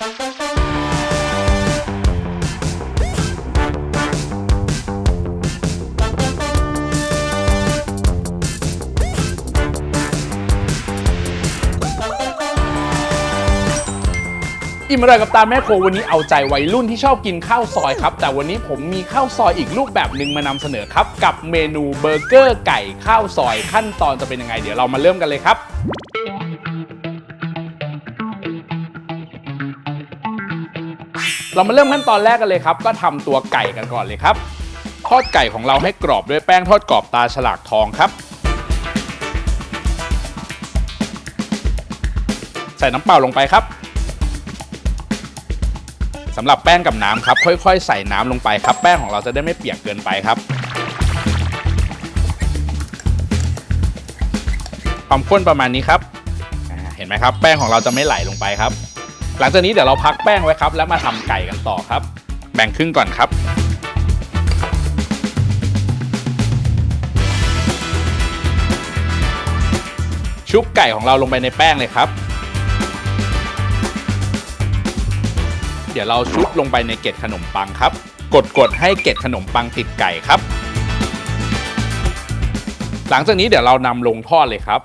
อิ่มอร่อยกับตาแม่โครัววันนี้เอาใจวัยรุ่นที่ชอบกินข้าวซอยครับ แต่วันนี้ผมมีข้าวซอยอีกรูปแบบหนึ่งมานำเสนอครับ กับเมนูเบอร์เกอร์ไก่ข้าวซอยขั้นตอนจะเป็นยังไง เดี๋ยวเรามาเริ่มกันเลยครับ เรามาเริ่มขั้นตอนแรกกันเลยครับ ก็ทำตัวไก่กันก่อนเลยครับ ทอดไก่ของเราให้กรอบด้วยแป้งทอดกรอบตาฉลากทองครับ ใส่น้ำเปล่าลงไปครับสำหรับแป้งกับน้ำครับ ค่อยๆ ใส่น้ำลงไปครับ แป้งของเราจะได้ไม่เปียกเกินไปครับ ความข้นประมาณนี้ครับ เห็นไหมครับ แป้งของเราจะไม่ไหลลงไปครับ หลังจากนี้เดี๋ยวเราพักแป้งไว้ครับ แล้วมาทำไก่กันต่อครับ แบ่งครึ่งก่อนครับชุบไก่ของเราลงไปในแป้งเลยครับ เดี๋ยวเราชุบลงไปในเกล็ดขนมปังครับ กดกดๆให้เกล็ดขนมปังติดไก่ครับ หลังจากนี้เดี๋ยวเรานำลงทอดเลยครับ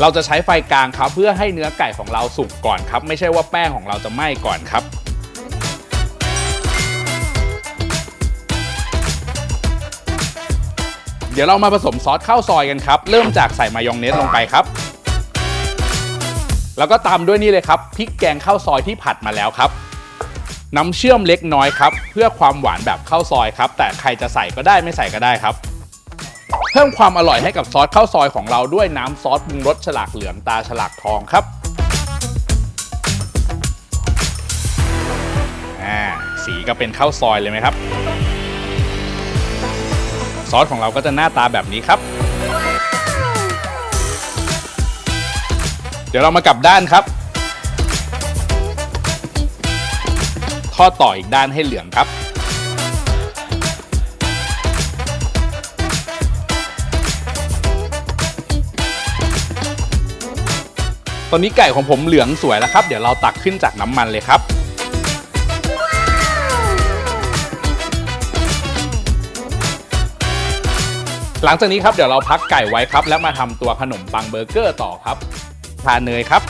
เราจะใช้ไฟกลางครับ เพื่อให้เนื้อไก่ของเราสุกก่อนครับ ไม่ใช่ว่าแป้งของเราจะไหม้ก่อนครับเดี๋ยวเรามาผสมซอสข้าวซอยกันครับ เริ่มจากใส่มายองเนสลงไปครับ แล้วก็ตามด้วยนี่เลยครับพริกแกงข้าวซอยที่ผัดมาแล้วครับ น้ำเชื่อมเล็กน้อยครับ เพื่อความหวานแบบข้าวซอยครับ แต่ใครจะใส่ก็ได้ไม่ใส่ก็ได้ครับ เพิ่มความอร่อยให้กับซอสข้าวซอยของเราด้วยน้ำซอสปรุงรสฉลากเหลืองตาฉลากทองครับอ่สีก็เป็นข้าวซอยเลยไหมครับ ซอสของเราก็จะหน้าตาแบบนี้ครับ เดี๋ยวเรามากลับด้านครับทอดต่ออีกด้านให้เหลืองครับ ตอนนี้ไก่ของผมเหลืองสวยแล้วครับ เดี๋ยวเราตักขึ้นจากน้ำมันเลยครับ หลังจากนี้ครับเดี๋ยวเราพักไก่ไว้ครับ แล้วมาทำตัวขนมปังเบอร์เกอร์ต่อครับทาเนยครับ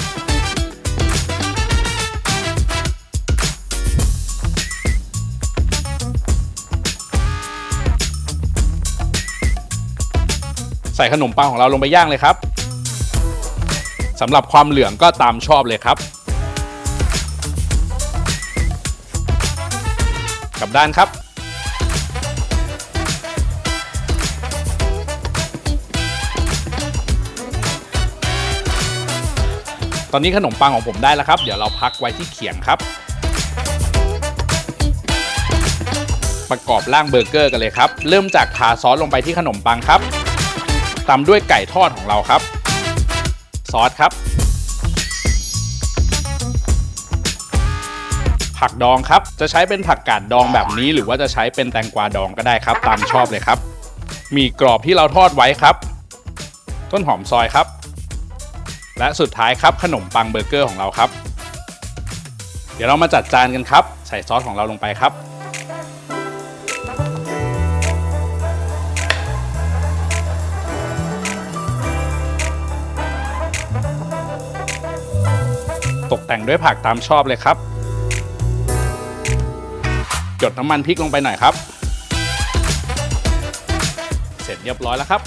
ใส่ขนมปังของเราลงไปย่างเลยครับ สำหรับความเหลืองก็ตามชอบเลยครับ กับด้านครับ ตอนนี้ขนมปังของผมได้แล้วครับ เดี๋ยวเราพักไว้ที่เขียงครับ ประกอบร่างเบอร์เกอร์กันเลยครับ เริ่มจากทาซอสลงไปที่ขนมปังครับตามด้วยไก่ทอดของเราครับ ซอสครับ ผักดองครับ จะใช้เป็นผักกาดดองแบบนี้ หรือว่าจะใช้เป็นแตงกวาดองก็ได้ครับ ตามชอบเลยครับ มีกรอบที่เราทอดไว้ครับ ต้นหอมซอยครับ และสุดท้ายครับขนมปังเบอร์เกอร์ของเราครับ เดี๋ยวเรามาจัดจานกันครับ ใส่ซอสของเราลงไปครับ ตกแต่งด้วยผักตามชอบเลยครับจดน้ำมันพริกลงไปหน่อยครับ เสร็จเรียบร้อยแล้วครับ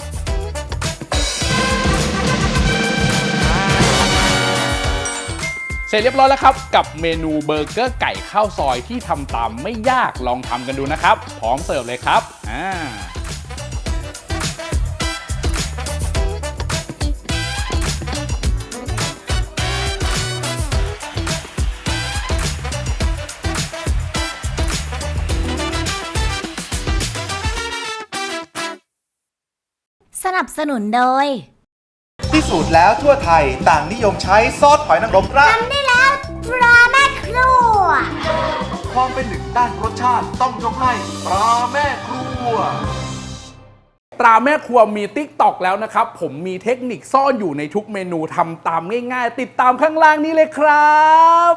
เสร็จเรียบร้อยแล้วครับ กับเมนูเบอร์เกอร์ไก่ข้าวซอยที่ทำตามไม่ยากลองทำกันดูนะครับ พร้อมเสิร์ฟเลยครับอ่า นับสนุนโดย ที่สุดแล้วทั่วไทยต่างนิยมใช้ซอสหอยนางรมราดได้แล้วตราแม่ครัว ความเป็นหนึ่งด้านรสชาติต้องยกให้ตราแม่ครัว ตราแม่ครัวมีติ๊กตอกแล้วนะครับ ผมมีเทคนิคซ่อนอยู่ในทุกเมนูทำตามง่ายๆ ติดตามข้างล่างนี้เลยครับ